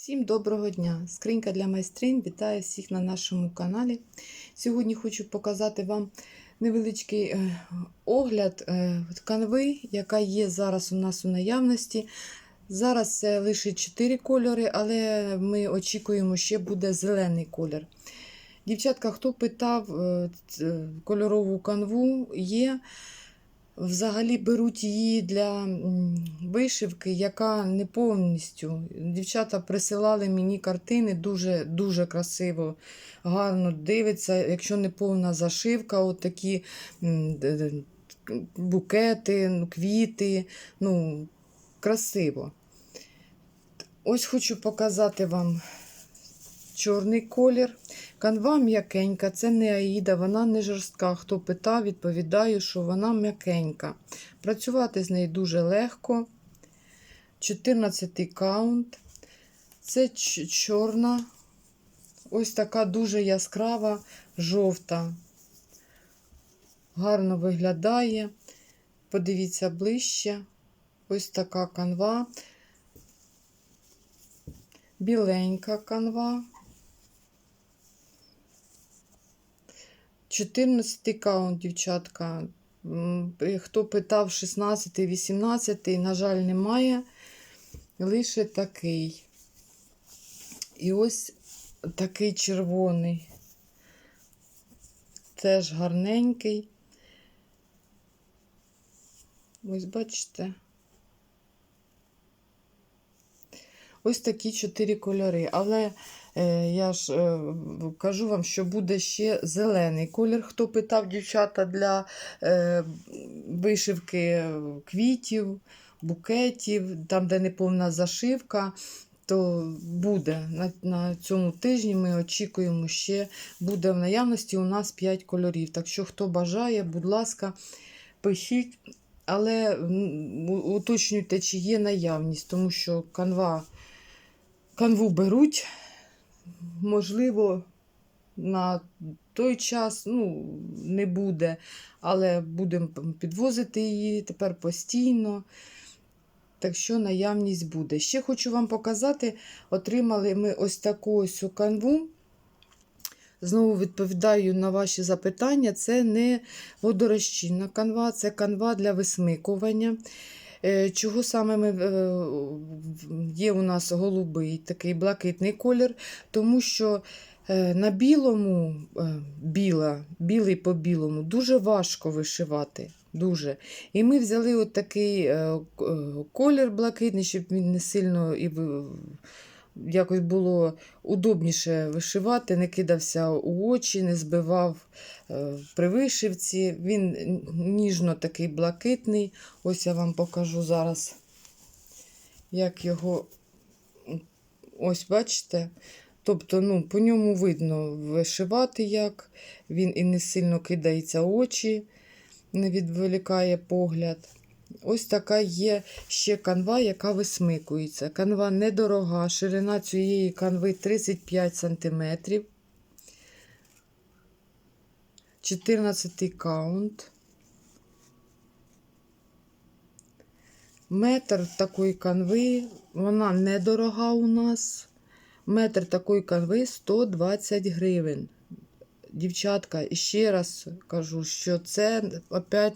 Всім доброго дня! Скринька для майстринь вітає всіх на нашому каналі. Сьогодні хочу показати вам невеличкий е, огляд е, канви, яка є зараз у нас у наявності. Зараз це лише 4 кольори, але ми очікуємо, ще буде зелений колір. Дівчатка, хто питав е, кольорову канву, є. Взагалі беруть її для вишивки, яка не повністю. Дівчата присилали мені картини дуже дуже красиво, гарно дивиться, якщо не повна зашивка, от такі букети, ну, квіти. Ну, красиво. Ось хочу показати вам чорний колір. Канва м'якенька, це не аїда, вона не жорстка. Хто питав, відповідаю, що вона м'якенька. Працювати з нею дуже легко. 14 каунт. Це чорна, ось така дуже яскрава, жовта. Гарно виглядає. Подивіться ближче. Ось така канва. Біленька канва. 14 каунт, дівчатка. Хто питав 16, 18, на жаль, немає. Лише такий. І ось такий червоний. Теж гарненький. Ось бачите. Ось такі чотири кольори. Але е, я ж е, кажу вам, що буде ще зелений колір. Хто питав дівчата для е, вишивки квітів, букетів, там, де не повна зашивка, то буде на, на цьому тижні. Ми очікуємо, ще буде в наявності у нас 5 кольорів. Так що, хто бажає, будь ласка, пишіть. Але уточнюйте, чи є наявність, тому що канва канву беруть, можливо, на той час ну, не буде, але будемо підвозити її тепер постійно. Так що наявність буде. Ще хочу вам показати: отримали ми ось таку ось канву. Знову відповідаю на ваші запитання. Це не водорозчинна канва, це канва для висмикування. Е, Чого саме ми, е, є у нас голубий такий блакитний колір, тому що е, на білому, біла, білий по білому, дуже важко вишивати. Дуже. І ми взяли от такий колір блакитний, щоб він не сильно і якось було удобніше вишивати, не кидався у очі, не збивав е, при вишивці. Він ніжно такий блакитний. Ось я вам покажу зараз, як його. Ось бачите. Тобто, ну, по ньому видно вишивати як. Він і не сильно кидається очі, не відволікає погляд. Ось така є ще канва, яка висмикується. Канва недорога, ширина цієї канви 35 см. 14 каунт. Метр такої канви, вона недорога у нас. Метр такої канви 120 гривень. Дівчатка, ще раз кажу, що це опять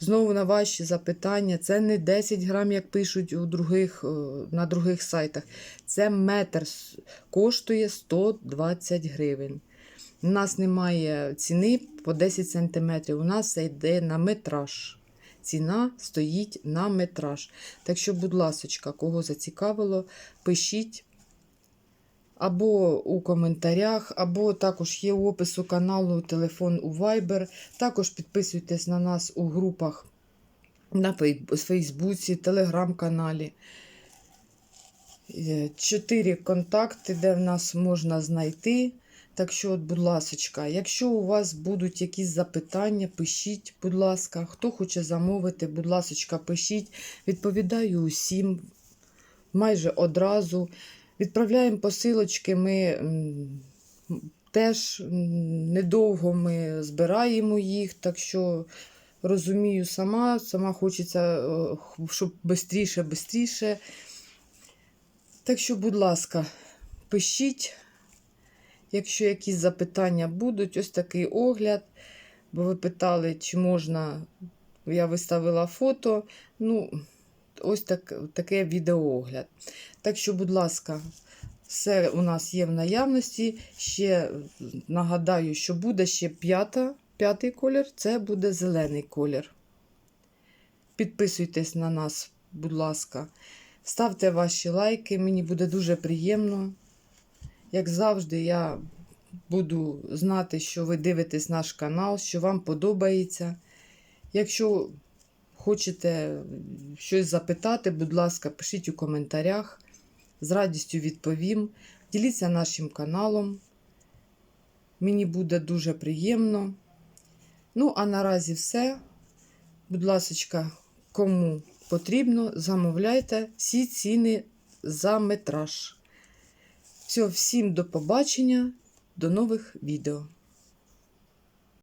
знову на ваші запитання. Це не 10 грам, як пишуть у других, е, на других сайтах. Це метр коштує 120 гривень. У нас немає ціни по 10 см. У нас це йде на метраж. Ціна стоїть на метраж. Так що, будь ласочка, кого зацікавило, пишіть або у коментарях, або також є у каналу телефон у Viber. Також підписуйтесь на нас у групах на Фейсбуці, Телеграм-каналі. Е, Чотири контакти, де в нас можна знайти. Так що, от, будь ласочка, якщо у вас будуть якісь запитання, пишіть, будь ласка. Хто хоче замовити, будь ласочка, пишіть. Відповідаю усім майже одразу. Відправляємо посилочки. Ми теж недовго ми збираємо їх, так що розумію сама, сама хочеться, щоб швидше, швидше. Так що, будь ласка, пишіть, якщо якісь запитання будуть, ось такий огляд. Бо ви питали, чи можна. Я виставила фото. Ну, ось так, таке відеоогляд. Так що, будь ласка, все у нас є в наявності. Ще нагадаю, що буде ще п'ята, п'ятий колір це буде зелений колір. Підписуйтесь на нас, будь ласка. Ставте ваші лайки, мені буде дуже приємно. Як завжди, я буду знати, що ви дивитесь наш канал, що вам подобається. Якщо хочете щось запитати, будь ласка, пишіть у коментарях. З радістю відповім. Діліться нашим каналом. Мені буде дуже приємно. Ну, а наразі все. Будь ласка, кому потрібно, замовляйте всі ціни за метраж. Все, всім до побачення, до нових відео.